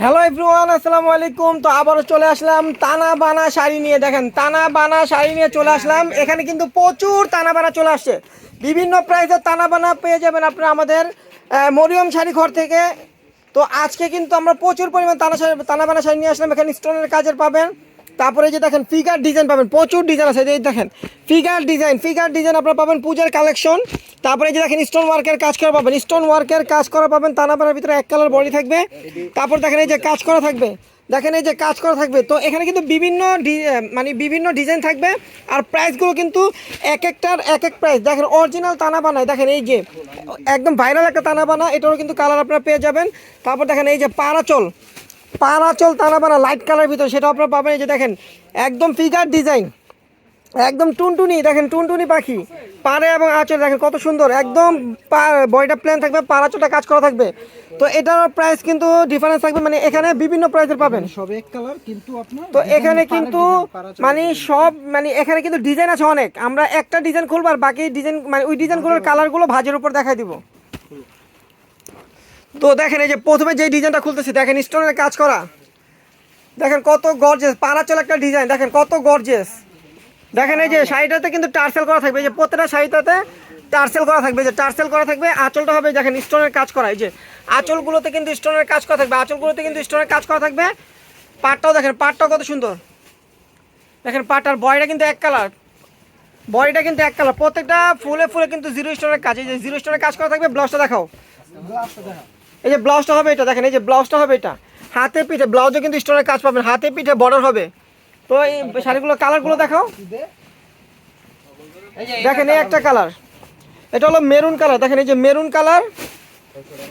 Hello everyone আসসালামু আলাইকুম। তো আবারও চলে আসলাম তানা বানা শাড়ি নিয়ে। দেখেন তানা বানা শাড়ি নিয়ে চলে আসলাম। এখানে কিন্তু প্রচুর তানা বানা চলে আসছে। বিভিন্ন প্রাইসের তানা বানা পেয়ে যাবেন আপনারা আমাদের মরিয়ম শাড়ি ঘর থেকে। তো আজকে কিন্তু আমরা প্রচুর পরিমাণ তানা শাড়ি তানা বানা শাড়ি নিয়ে আসলাম। এখানে স্টোনের কাজের পাবেন। তারপরে যে দেখেন ফিগার ডিজাইন পাবেন। প্রচুর ডিজাইন আছে। এই দেখেন ফিগার ডিজাইন ফিগার ডিজাইন আপনারা পাবেন পূজার কালেকশন তারপরে যে দেখেন স্টোন ওয়ার্কের কাজ করা পাবেন। স্টোন ওয়ার্কের কাজ করা পাবেন তানাবানার ভিতরে এক কালার বডি থাকবে। তারপর দেখেন এই যে কাজ করা থাকবে। দেখেন এই যে কাজ করা থাকবে। তো এখানে কিন্তু বিভিন্ন মানে বিভিন্ন ডিজাইন থাকবে। আর প্রাইসগুলো কিন্তু এক একটার এক এক প্রাইস দেখেন অরিজিনাল তানা বানায় দেখেন এই যে, একদম ভাইরাল একটা তানা বানা এটারও কিন্তু কালার আপনারা পেয়ে যাবেন। তারপর দেখেন এই যে পারাচল। পারাচল তানাবানা লাইট কালার ভিতরে সেটা আপনারা পাবেন। এই যে দেখেন, একদম ফিগার ডিজাইন একদম টুনটুনি দেখেন টুনটুনি পাখি। পাড়ে এবং আঁচল দেখেন কত সুন্দর। একদম বডিটা প্লেন থাকবে পাড়াচোটা কাজ করা থাকবে। তো এটার প্রাইস কিন্তু ডিফারেন্স থাকবে মানে এখানে বিভিন্ন প্রাইসের পাবেন। সব এক কালার কিন্তু আপনার তো এখানে কিন্তু মানে সব মানে এখানে কিন্তু ডিজাইন আছে অনেক। আমরা একটা ডিজাইন খুলবো আর বাকি ডিজাইন মানে ওই ডিজাইনগুলোর কালারগুলো ভাজের উপর দেখাই দিব। তো দেখেন এই যে প্রথমে যে ডিজাইনটা খুলতেছি দেখেন স্টোনের কাজ করা। দেখেন কত গর্জেস পাড়াচল একটা ডিজাইন দেখেন কত গর্জেস দেখেন এই যে শাড়িটাতে কিন্তু টার্সেল করা থাকবে এই যে প্রত্যেকটা শাড়িটাতে টার্সেল করা থাকবে যে টার্সেল করা থাকবে আঁচলটা হবে দেখেন স্টোনের কাজ করা এই যে আঁচলগুলোতে কিন্তু স্টোনের কাজ করা থাকবে আঁচলগুলোতে কিন্তু স্টোনের কাজ করা থাকবে। পাটটাও দেখেন পাটটাও কত সুন্দর। দেখেন পাটটার বয়টা কিন্তু এক কালার বডিটা কিন্তু এক কালার প্রত্যেকটা ফুলে ফুলে কিন্তু জিরো স্টোনের কাজ এই যে জিরো স্টোনের কাজ করা থাকবে ব্লাউজটা দেখাও। এই যে ব্লাউজটা হবে এটা দেখেন এই যে ব্লাউজটা হবে এটা। হাতে পিঠে ব্লাউজে কিন্তু স্টোনের কাজ পাবেন হাতে পিঠে বর্ডার হবে। তো এই শাড়িগুলো, কালারগুলো দেখাও। দেখেন এই একটা কালার। এটা হলো মেরুন কালার। দেখেন এই যে মেরুন কালার।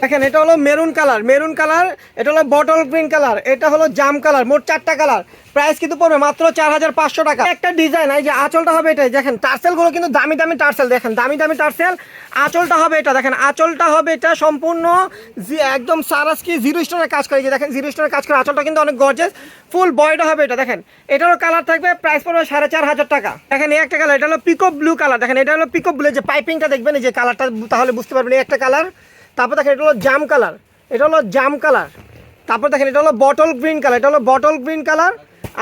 দেখেন, এটা হলো মেরুন কালার মেরুন কালার, এটা হলো বটল গ্রিন কালার, এটা হলো জাম কালার, মোট চারটা কালার। প্রাইস কিন্তু পড়বে মাত্র চার হাজার পাঁচশো টাকা। একটা ডিজাইন, এই যে আঁচলটা হবে এটাই, দেখেন, টার্সেলগুলো কিন্তু দামি দামি টার্সেল, দেখেন, দামি দামি টার্সেল। আঁচলটা হবে এটা, দেখেন, আঁচলটা হবে এটা সম্পূর্ণ একদম সারাসকি জিরো স্টোনের কাজ করে যে দেখেন, জিরো স্টোনের কাজ করে আঁচলটা কিন্তু অনেক গর্জেস ফুল বয়টা হবে এটা, দেখেন। এটারও কালার থাকবে প্রাইস পড়বে সাড়ে চার হাজার টাকা। দেখেন, এই একটা কালার এটা হলো পিকো ব্লু কালার দেখেন, এটা হলো পিকো ব্লু যে পাইপিংটা দেখবেন, এই যে কালারটা তাহলে বুঝতে পারবেন, এই একটা কালার তারপর দেখেন এটা হলো জাম কালার, এটা হলো জাম কালার। তারপর দেখেন এটা হলো বটল গ্রিন কালার, এটা হলো বটল গ্রিন কালার,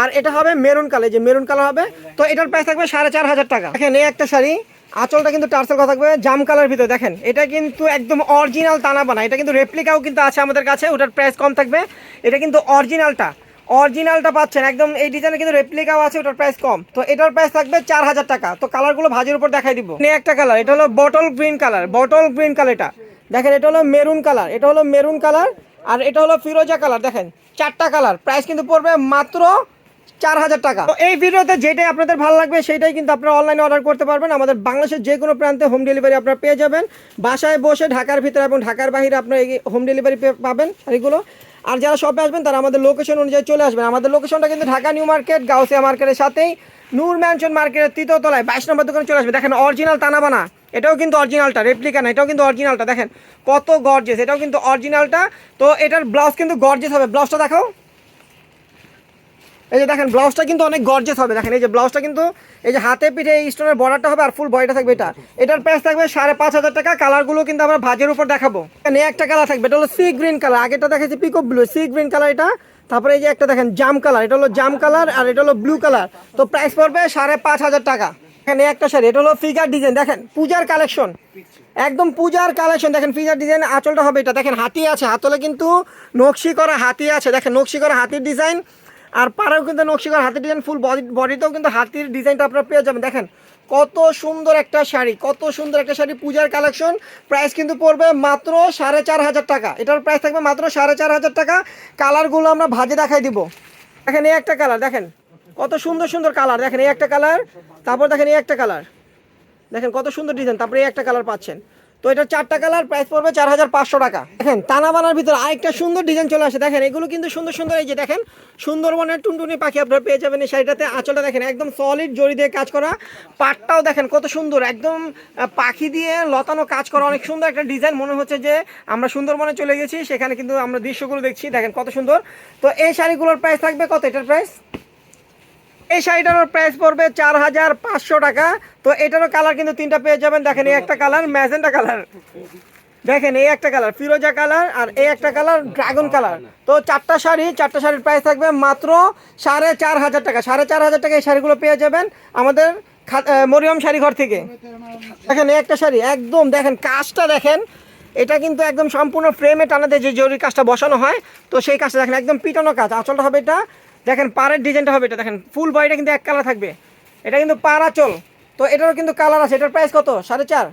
আর এটা হবে মেরুন কালার যে মেরুন কালার হবে। তো এটার প্রাইস থাকবে সাড়ে চার হাজার টাকা। দেখেন এই একটা শাড়ি, আঁচলটা কিন্তু টার্সেল করা থাকবে জাম কালার ভিতরে। দেখেন, এটা কিন্তু একদম অরিজিনাল তানা বানা, এটা কিন্তু রেপ্লিকাও কিন্তু আছে আমাদের কাছে, ওটার প্রাইস কম থাকবে। এটা কিন্তু অরিজিনালটা অরিজিনালটা পাচ্ছেন, একদম এই ডিজাইনের কিন্তু রেপ্লিকাও আছে, ওটার প্রাইস কম। তো এটার প্রাইস থাকবে চার হাজার টাকা। তো কালারগুলো ভাজির উপর দেখাই দিব। এই একটা কালার এটা হলো bottle green colour bottle green colour এটা। দেখেন, এটা হলো মেরুন কালার, এটা হলো মেরুন কালার আর এটা হলো ফিরোজা কালার, দেখেন, চারটা কালার প্রাইস কিন্তু পড়বে মাত্র চার হাজার টাকা। তো এই ভিডিওতে যেটাই আপনাদের ভালো লাগবে, সেটাই কিন্তু আপনারা অনলাইনে অর্ডার করতে পারবেন। আমাদের বাংলাদেশের যে কোনো প্রান্তে হোম ডেলিভারি আপনারা পেয়ে যাবেন। বাসায় বসে, ঢাকার ভিতরে এবং ঢাকার বাইরে আপনারা এই হোম ডেলিভারি পাবেন শাড়িগুলো। আর যারা শপে আসবেন, তারা আমাদের লোকেশন অনুযায়ী চলে আসবেন। আমাদের লোকেশনটা কিন্তু ঢাকা নিউ মার্কেট, গাউসিয়া মার্কেটের সাথেই। নূর ম্যানশন মার্কেটের তৃতীয় তলায়, বাইশ নম্বর দোকানে চলে আসবে। দেখেন অরিজিনাল তানাবানা। এটাও কিন্তু অরিজিনালটা রেপ্লিকা না, এটাও কিন্তু অরিজিনালটা দেখেন। কত গর্জেস এটাও কিন্তু অরিজিনালটা তো এটার ব্লাউজ কিন্তু গর্জেস হবে। ব্লাউজটা দেখাও। এই যে দেখেন ব্লাউজটা কিন্তু অনেক গর্জেস হবে। দেখেন, এই যে ব্লাউজটা কিন্তু, এই যে হাতে পিঠে এই স্টোনের বর্ডারটা হবে আর ফুল বডিটা থাকবে এটা। এটার প্রাইস থাকবে সাড়ে পাঁচ হাজার টাকা। কালারগুলো কিন্তু আমরা ভাজের উপর দেখাবো। এখানে একটা কালার থাকবে, এটা হলো সি গ্রিন কালার আগেটা দেখেছি পিকো ব্লু সি গ্রিন কালার এটা। তারপরে এই যে একটা দেখেন জাম কালার এটা হলো জাম কালার আর এটা হলো ব্লু কালার তো প্রাইস পড়বে সাড়ে পাঁচ হাজার টাকা। এখানে একটা শাড়ি, এটা হলো ফিগার ডিজাইন দেখেন, পূজার কালেকশন একদম পূজার কালেকশন দেখেন ফিগার ডিজাইন আঁচলটা হবে এটা। দেখেন, হাতি আছে, হাতলে কিন্তু নকশি করা হাতি আছে। দেখেন, নকশি করা হাতির ডিজাইন আর পাড়াও কিন্তু নকশি করা হাতির ডিজাইন ফুল বডি বডিতেও কিন্তু হাতির ডিজাইনটা আপনারা পেয়ে যাবেন। দেখেন, কত সুন্দর একটা শাড়ি, কত সুন্দর একটা শাড়ি, পূজার কালেকশন প্রাইস কিন্তু পড়বে মাত্র সাড়ে চার হাজার টাকা। এটার প্রাইস থাকবে মাত্র সাড়ে চার হাজার টাকা। কালারগুলো আমরা ভাজে দেখাই দিব। দেখেন, এই একটা কালার দেখেন। কত সুন্দর সুন্দর কালার। দেখেন এই একটা কালার, তারপর দেখেন এই একটা কালার। দেখেন কত সুন্দর ডিজাইন তারপরে এই একটা কালার পাচ্ছেন। তো এটা চারটা কালার প্রাইস পড়বে চার হাজার পাঁচশো টাকা। দেখেন তানা বানার ভিতরে আরেকটা সুন্দর ডিজাইন চলে আসে। দেখেন, এগুলো কিন্তু সুন্দর সুন্দর এই যে দেখেন, সুন্দরবনের টুনটুনি পাখি আপনারা পেয়ে যাবেন এই শাড়িটাতে। আঁচলটা দেখেন, একদম সলিড জড়ি দিয়ে কাজ করা। পাটটাও দেখেন কত সুন্দর, একদম পাখি দিয়ে লতানো কাজ করা। অনেক সুন্দর একটা ডিজাইন মনে হচ্ছে যে আমরা সুন্দরবনে চলে গেছি, সেখানে কিন্তু আমরা দৃশ্যগুলো দেখছি। দেখেন কত সুন্দর। তো এই শাড়িগুলোর প্রাইস থাকবে কত এটার প্রাইস এই শাড়িটার প্রাইস পড়বে চার হাজার পাঁচশো টাকা। তো এটারও কালার কিন্তু তিনটা পেয়ে যাবেন। দেখেন, এই একটা কালার ম্যাজেন্টা কালার দেখেন, এই একটা কালার ফিরোজা কালার আর এই একটা কালার ড্রাগন কালার তো চারটা শাড়ি, চারটা শাড়ির প্রাইস থাকবে মাত্র সাড়ে চার হাজার টাকা। সাড়ে চার হাজার টাকা এই শাড়িগুলো পেয়ে যাবেন আমাদের মরিয়ম শাড়ি ঘর থেকে। দেখেন, এই একটা শাড়ি, একদম দেখেন, কাজটা দেখেন, এটা কিন্তু একদম সম্পূর্ণ ফ্রেমে টানাতে যে জরুরি কাজটা বসানো হয়, তো সেই কাজটা দেখেন, একদম পিটানো কাজ। আঁচলটা হবে এটা দেখেন পাড়ের ডিজাইনটা হবে এটা দেখেন ফুল বডিটা কিন্তু এক কালার থাকবে। এটা কিন্তু পাড়া চল। তো এটারও কিন্তু কালার আছে। এটার প্রাইস কত? সাড়ে চার।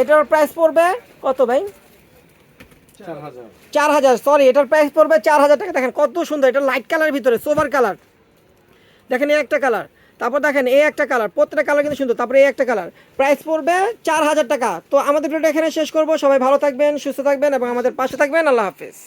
এটার প্রাইস পড়বে কত ভাই? চার হাজার। সরি এটার প্রাইস পড়বে চার হাজার টাকা। দেখেন কত সুন্দর এটা লাইট কালারের ভিতরে সোভার কালার দেখেন এই একটা কালার তারপর দেখেন এই একটা কালার প্রত্যেকটা কালার কিন্তু সুন্দর। তারপরে এই একটা কালার প্রাইস পড়বে চার হাজার টাকা। তো আমাদের ভিডিওটা এখানে শেষ করব। সবাই ভালো থাকবেন সুস্থ থাকবেন এবং আমাদের পাশে থাকবেন। আল্লাহ হাফিজ।